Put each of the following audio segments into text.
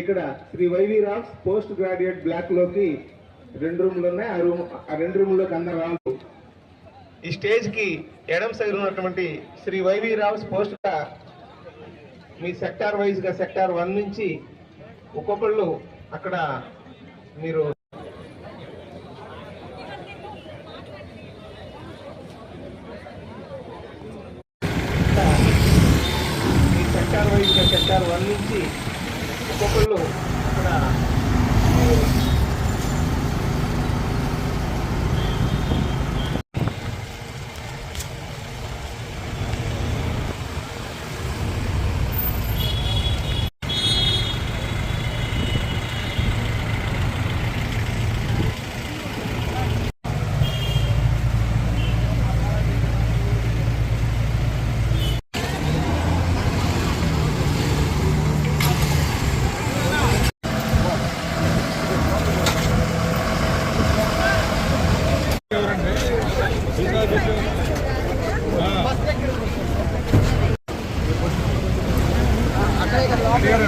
ఇక్కడ Shri YV Rams post graduate బ్లాక్లోకి రెండు రూమ్లు ఉన్నాయి. ఆ రూమ్ ఆ రెండు రూమ్లోకి అందరు రావాలి. ఈ స్టేజ్కి ఎడం సైడ్ ఉన్నటువంటి శ్రీ వైవి రావ్స్ పోస్ట్ మీ సెక్టార్ వైజ్గా సెక్టార్ వన్ నుంచి ఒక్కొక్కళ్ళు అక్కడ మీరు మీ సెక్టార్ వైజ్గా సెక్టార్ వన్ నుంచి ఒక్కొక్కళ్ళు అక్కడ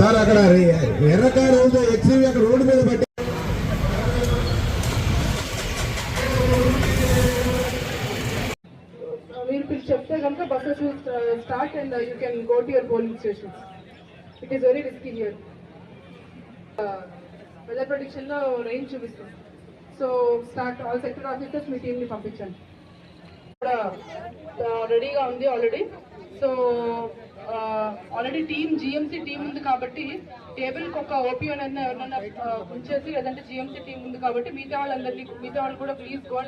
సార్ అక్కడ ఎర్ర కారు ఎక్స్వి అక్కడ రోడ్డు మీద పట్టి మీరు పిలిచి చెప్తే కనుక buses start and you can go to your polling stations it is very risky here weather ప్రొడిక్షన్లో range చూపిస్తుంది. So start all sector officers మీ టీమ్ని పంపించండి. రెడీగా ఉంది already so already team GMC team ఉంది కాబట్టి టేబుల్కి ఒక ఓపీఎన్ అన్న ఎవరైనా ఉంచేసి లేదంటే జిఎంసీ టీం ఉంది కాబట్టి మిగతా వాళ్ళందరినీ మిగతా వాళ్ళు కూడా ప్లీజ్ గో